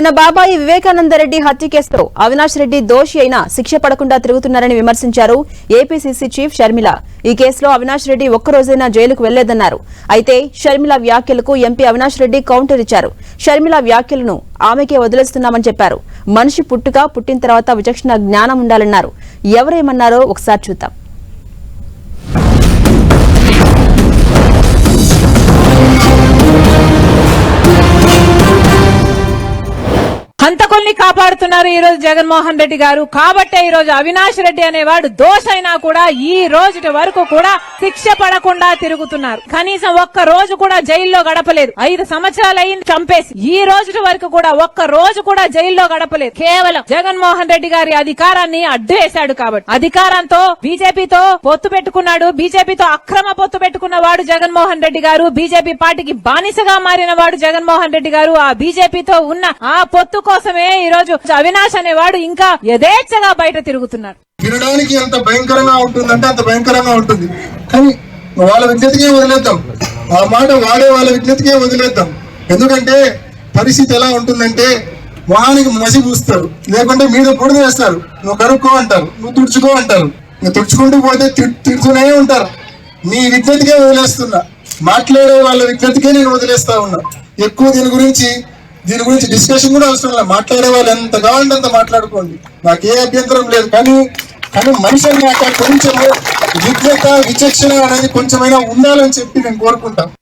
తన బాబాయి వివేకానందరెడ్డి హత్య కేసులో అవినాష్ రెడ్డి దోషి అయినా శిక్ష పడకుండా తిరుగుతున్నారని విమర్శించారు ఏపీసీసీ చీఫ్ షర్మిల. ఈ కేసులో అవినాష్ రెడ్డి ఒక్కరోజైనా జైలుకు వెళ్ళేదన్నారు అయితే షర్మిల వ్యాఖ్యలకు ఎంపీ అవినాష్ రెడ్డి కౌంటర్ ఇచ్చారు. షర్మిల వ్యాఖ్యలను ఆమెకే వదిలేస్తున్నామని చెప్పారు. మనిషి పుట్టుక పుట్టిన తర్వాత విచక్షణ జ్ఞానం ఉండాలన్నారు. ఎవరేమన్నారో ఒకసారి చూద్దాం. హంతకుల్ని కాపాడుతున్నారు ఈ రోజు జగన్మోహన్ రెడ్డి గారు. కాబట్టే ఈ రోజు అవినాష్ రెడ్డి అనేవాడు దోషైనా కూడా ఈ రోజు వరకు కూడా శిక్ష పడకుండా తిరుగుతున్నారు. కనీసం ఒక్క రోజు కూడా జైల్లో గడపలేదు. ఐదు సంవత్సరాలు అయింది చంపేసి. ఈ రోజు వరకు కూడా ఒక్క రోజు కూడా జైల్లో గడపలేదు. కేవలం జగన్మోహన్ రెడ్డి గారి అధికారాన్ని అడ్డు వేశాడు కాబట్టి. అధికారంతో బీజేపీతో పొత్తు పెట్టుకున్నాడు. బీజేపీతో అక్రమ పొత్తు పెట్టుకున్న వాడు జగన్మోహన్ రెడ్డి గారు. బీజేపీ పార్టీకి బానిసగా మారిన వాడు జగన్మోహన్ రెడ్డి గారు. ఆ బీజేపీతో ఉన్న ఆ పొత్తు కోసమే ఈ రోజు అవినాష్ అనేవాడు ఇంకా యథేచ్ఛగా బయట తిరుగుతున్నారు. తినడానికి ఎంత భయంకరంగా ఉంటుందంటే అంత భయంకరంగా ఉంటుంది. కానీ వాళ్ళ విజ్ఞతకే వదిలేద్దాం. ఆ మాట వాడే వాళ్ళ విజ్ఞతకే వదిలేద్దాం. ఎందుకంటే పరిస్థితి ఎలా ఉంటుందంటే మొహానికి మసి పూస్తారు. లేకుంటే మీద పొడి వేస్తారు. నువ్వు కరుక్కో అంటారు. నువ్వు తుడుచుకో అంటారు. నువ్వు తుడుచుకుంటూ పోతే తిడుతూనే ఉంటారు. నీ విజ్ఞతకే వదిలేస్తున్నా. మాట్లాడే వాళ్ళ విజ్ఞతకే నేను వదిలేస్తా ఉన్నా. ఎక్కువ దీని గురించి దీని గురించి డిస్కషన్ కూడా అవసరం లేదు. మాట్లాడే వాళ్ళు ఎంత కావాలంటే అంత మాట్లాడుకోండి. నాకు ఏ అభ్యంతరం లేదు. కానీ కానీ మనిషి అన్నాక కొంచెం విజ్ఞత విచక్షణ అనేది కొంచెమైనా ఉండాలని చెప్పి నేను కోరుకుంటాను